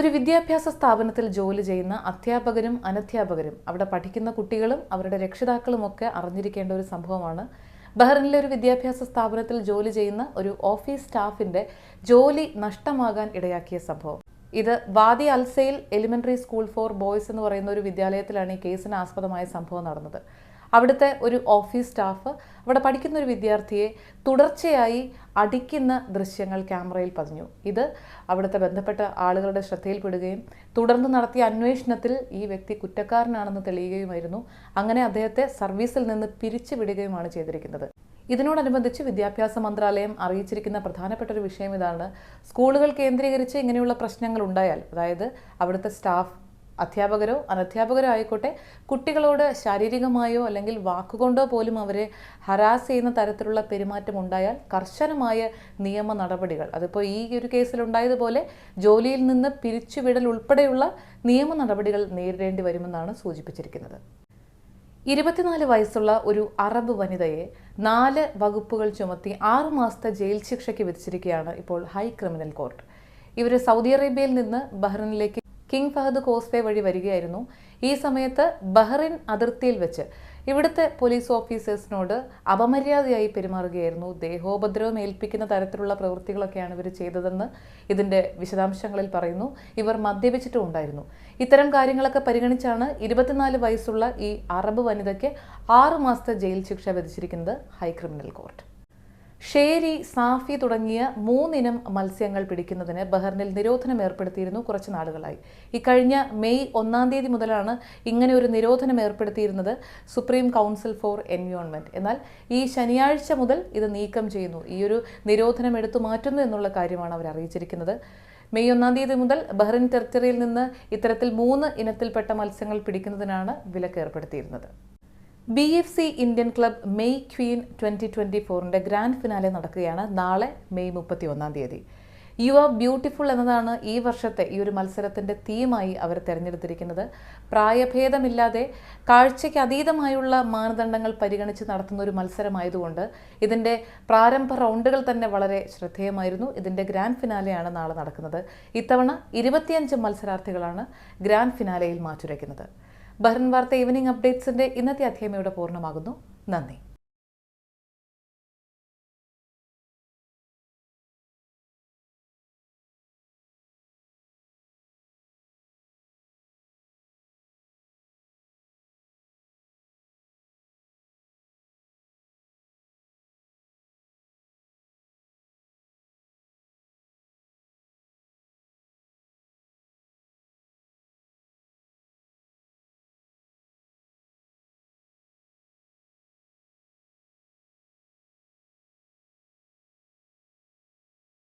ഒരു വിദ്യാഭ്യാസ സ്ഥാപനത്തിൽ ജോലി ചെയ്യുന്ന അധ്യാപകരും അനധ്യാപകരും അവിടെ പഠിക്കുന്ന കുട്ടികളും അവരുടെ രക്ഷിതാക്കളും ഒക്കെ അറിഞ്ഞിരിക്കേണ്ട ഒരു സംഭവമാണ്. ബഹ്റിനിലെ ഒരു വിദ്യാഭ്യാസ സ്ഥാപനത്തിൽ ജോലി ചെയ്യുന്ന ഒരു ഓഫീസ് സ്റ്റാഫിന്റെ ജോലി നഷ്ടമാകാൻ ഇടയാക്കിയ സംഭവം. ഇത് വാദി അൽസയിൽ എലിമെന്ററി സ്കൂൾ ഫോർ ബോയ്സ് എന്ന് പറയുന്ന ഒരു വിദ്യാലയത്തിലാണ് ഈ കേസിന് ആസ്പദമായ സംഭവം നടന്നത്. അവിടുത്തെ ഒരു ഓഫീസ് സ്റ്റാഫ് അവിടെ പഠിക്കുന്ന ഒരു വിദ്യാർത്ഥിയെ തുടർച്ചയായി അടിക്കുന്ന ദൃശ്യങ്ങൾ ക്യാമറയിൽ പതിഞ്ഞു. ഇത് അവിടുത്തെ ബന്ധപ്പെട്ട ആളുകളുടെ ശ്രദ്ധയിൽപ്പെടുകയും തുടർന്ന് നടത്തിയ അന്വേഷണത്തിൽ ഈ വ്യക്തി കുറ്റക്കാരനാണെന്ന് തെളിയുകയുമായിരുന്നു. അങ്ങനെ അദ്ദേഹത്തെ സർവീസിൽ നിന്ന് പിരിച്ചുവിടുകയുമാണ് ചെയ്തിരിക്കുന്നത്. ഇതിനോടനുബന്ധിച്ച് വിദ്യാഭ്യാസ മന്ത്രാലയം അറിയിച്ചിരിക്കുന്ന പ്രധാനപ്പെട്ട ഒരു വിഷയം ഇതാണ്. സ്കൂളുകൾ കേന്ദ്രീകരിച്ച് ഇങ്ങനെയുള്ള പ്രശ്നങ്ങൾ ഉണ്ടായാൽ അതായത് അവിടുത്തെ സ്റ്റാഫ് അധ്യാപകരോ അനധ്യാപകരോ ആയിക്കോട്ടെ കുട്ടികളോട് ശാരീരികമായോ അല്ലെങ്കിൽ വാക്കുകൊണ്ടോ പോലും അവരെ ഹരാസ് ചെയ്യുന്ന തരത്തിലുള്ള പെരുമാറ്റം ഉണ്ടായാൽ കർശനമായ നിയമ നടപടികൾ. അതിപ്പോൾ ഈ ഒരു കേസിൽ ഉണ്ടായതുപോലെ ജോലിയിൽ നിന്ന് പിരിച്ചുവിടൽ ഉൾപ്പെടെയുള്ള നിയമ നടപടികൾ നേരിടേണ്ടി വരുമെന്നാണ് സൂചിപ്പിച്ചിരിക്കുന്നത്. ഇരുപത്തിനാല് വയസ്സുള്ള ഒരു അറബ് വനിതയെ നാല് വകുപ്പുകൾ ചുമത്തി ആറു മാസത്തെ ജയിൽ ശിക്ഷയ്ക്ക് വിധിച്ചിരിക്കുകയാണ് ഇപ്പോൾ ഹൈ ക്രിമിനൽ കോർട്ട്. ഇവർ സൗദി അറേബ്യയിൽ നിന്ന് ബഹ്റിനിലേക്ക് കിങ് ഫഹദ് കോസ്വേ വഴി വരികയായിരുന്നു. ഈ സമയത്ത് ബഹ്റിൻ അതിർത്തിയിൽ വെച്ച് ഇവിടുത്തെ പോലീസ് ഓഫീസേഴ്സിനോട് അപമര്യാദയായി പെരുമാറുകയായിരുന്നു. ദേഹോപദ്രവം ഏൽപ്പിക്കുന്ന തരത്തിലുള്ള പ്രവൃത്തികളൊക്കെയാണ് ഇവർ ചെയ്തതെന്ന് ഇതിന്റെ വിശദാംശങ്ങളിൽ പറയുന്നു. ഇവർ മദ്യപിച്ചിട്ടും ഉണ്ടായിരുന്നു. ഇത്തരം കാര്യങ്ങളൊക്കെ പരിഗണിച്ചാണ് ഇരുപത്തിനാല് വയസ്സുള്ള ഈ അറബ് വനിതയ്ക്ക് ആറു മാസത്തെ ജയിൽ ശിക്ഷ വിധിച്ചിരിക്കുന്നത് ഹൈ ക്രിമിനൽ കോർട്ട്. ഷേരി സാഫി തുടങ്ങിയ മൂന്നിനം മത്സ്യങ്ങൾ പിടിക്കുന്നതിന് ബഹ്റിനിൽ നിരോധനം ഏർപ്പെടുത്തിയിരുന്നു കുറച്ച് നാളുകളായി. ഇക്കഴിഞ്ഞ മെയ് ഒന്നാം തീയതി മുതലാണ് ഇങ്ങനെ ഒരു നിരോധനം ഏർപ്പെടുത്തിയിരുന്നത് സുപ്രീം കൗൺസിൽ ഫോർ എൻവയോൺമെന്റ് എന്നാൽ ഈ ശനിയാഴ്ച മുതൽ ഇത് നീക്കം ചെയ്യുന്നു. ഈ ഒരു നിരോധനം എടുത്തു മാറ്റുന്നു എന്നുള്ള കാര്യമാണ് അവർ അറിയിച്ചിരിക്കുന്നത്. മെയ് ഒന്നാം തീയതി മുതൽ ബഹ്റിൻ ടെറിറ്ററിയിൽ നിന്ന് ഇത്തരത്തിൽ മൂന്ന് ഇനത്തിൽപ്പെട്ട മത്സ്യങ്ങൾ പിടിക്കുന്നതിനാണ് വിലക്ക് ഏർപ്പെടുത്തിയിരുന്നത്. B F C Indian club May queen twenty twenty ഫോറിന്റെ ഗ്രാൻഡ് ഫിനാലെ നടക്കുകയാണ് നാളെ മെയ് മുപ്പത്തി ഒന്നാം തീയതി. യു ആർ ബ്യൂട്ടിഫുൾ എന്നതാണ് ഈ വർഷത്തെ ഈ ഒരു മത്സരത്തിന്റെ തീമായി അവർ തിരഞ്ഞെടുത്തിരിക്കുന്നത്. പ്രായഭേദമില്ലാതെ കാഴ്ചയ്ക്ക് അതീതമായുള്ള മാനദണ്ഡങ്ങൾ പരിഗണിച്ച് നടത്തുന്ന ഒരു മത്സരമായതുകൊണ്ട് ഇതിന്റെ പ്രാരംഭ റൗണ്ടുകൾ തന്നെ വളരെ ശ്രദ്ധേയമായിരുന്നു. ഇതിന്റെ ഗ്രാൻഡ് ഫിനാലെയാണ് നാളെ നടക്കുന്നത്. ഇത്തവണ ഇരുപത്തിയഞ്ച് മത്സരാർത്ഥികളാണ് ഗ്രാൻഡ് ഫിനാലെയിൽ മാറ്റുരയ്ക്കുന്നത്. ബഹ്റിൻ വാർത്ത ഈവനിംഗ് അപ്ഡേറ്റ്സിന്റെ ഇന്നത്തെ അധ്യായം ഇവിടെ പൂർണമാകുന്നു. നന്ദി.